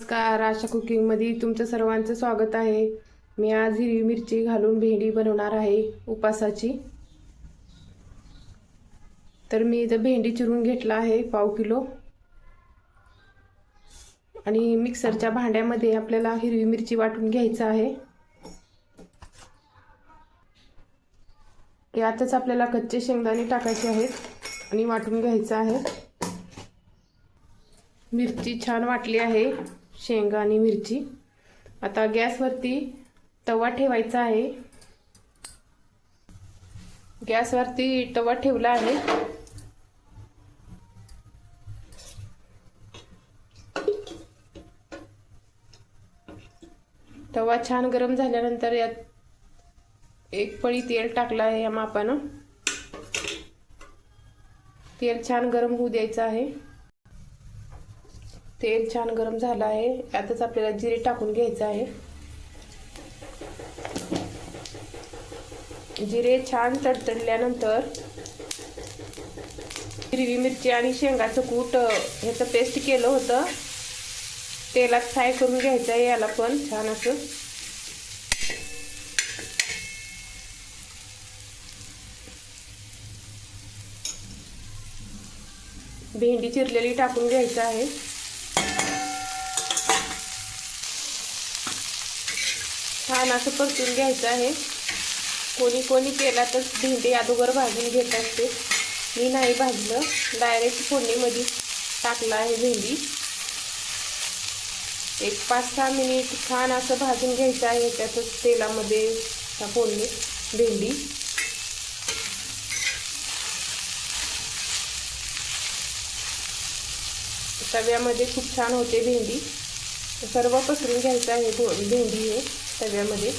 नमस्कार आशा कुकिंगमध्ये तुमचं सर्वांचं स्वागत आहे. मी आज हिरवी मिरची घालून भेंडी बनवणार आहे उपासाची. तर मी इथं भेंडी चिरून घेतला आहे पाव किलो. आणि मिक्सरच्या भांड्यामध्ये आपल्याला हिरवी मिरची वाटून घ्यायचं आहे. यातच आपल्याला कच्चे शेंगदाणे टाकायचे आहेत आणि वाटून घ्यायचं आहे. मिरची छान वाटली आहे. शेंगा आणि मिरची. आता गॅसवरती तवा ठेवायचा आहे. गॅसवरती तवा ठेवला आहे. तवा छान गरम झाल्यानंतर यात एक पळी तेल टाकलं आहे या मापानं. तेल छान गरम होऊ द्यायचं आहे. तेल छान गरम झालं आहे. यातच आपल्याला जिरे टाकून घ्यायचं आहे. जिरे छान तडतडल्यानंतर हिरवी मिरची आणि शेंगाचं कूट ह्याचं पेस्ट केलं होतं. तेलात फ्राय करून घ्यायचं आहे याला पण छान असं. भेंडी चिरलेली टाकून घ्यायचं आहे. छान असं परतून घ्यायचं आहे. कोणी कोणी तेलातच भेंडी अगोदर भाजून घेत असते. मी नाही भाजलं. डायरेक्ट फोडणीमध्ये टाकलं आहे भेंडी. एक पाच सहा मिनिट छान असं भाजून घ्यायचं आहे त्यातच तेलामध्ये फोडणी भेंडी. तव्यामध्ये खूप छान होते भेंडी. सर्व पसरून घ्यायचं आहे भेंडी हे. तव्यामध्ये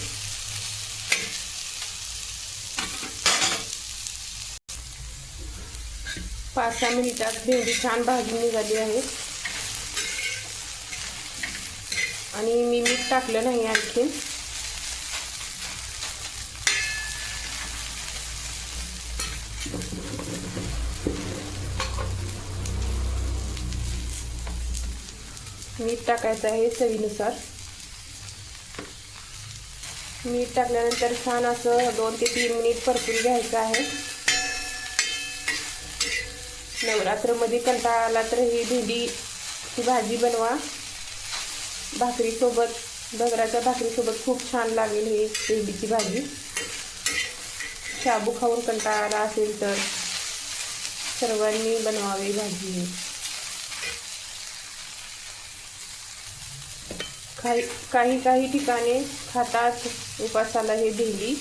पाच सहा मिनिटात भेंडी छान भाजून निघाली आहे. आणि मी मीठ टाकलं नाही आणखीन मीठ टाकायचं आहे चवीनुसार. मीठ टाकल्यानंतर छान असं दोन ते तीन मिनिट परतून घ्यायचं आहे. नवरात्रमध्ये कंटाळा आला तर ही भेंडीची भाजी बनवा. भाकरीसोबत भगराच्या भाकरीसोबत खूप छान लागेल ही भेंडीची भाजी. शाबू खाऊन कंटाळा आला असेल तर सर्वांनी बनवावी भाजी. काही काही काही ठिकाणी खातात उपासाला हे भेंडी.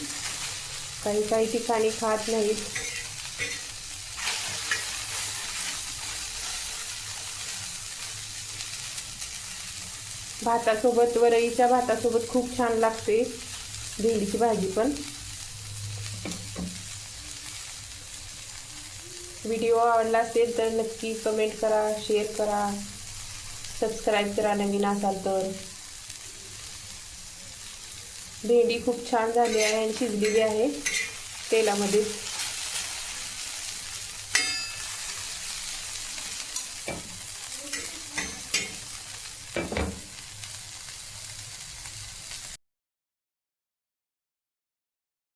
काही काही ठिकाणी खात नाहीत. भातासोबत वरईच्या भातासोबत खूप छान लागते भेंडीची भाजी पण. व्हिडिओ आवडला असेल तर नक्की कमेंट करा शेअर करा सबस्क्राईब करा नवीन असाल तर. भेंडी खूप छान झाली आहे आणि शिजलेली आहे तेलामध्ये.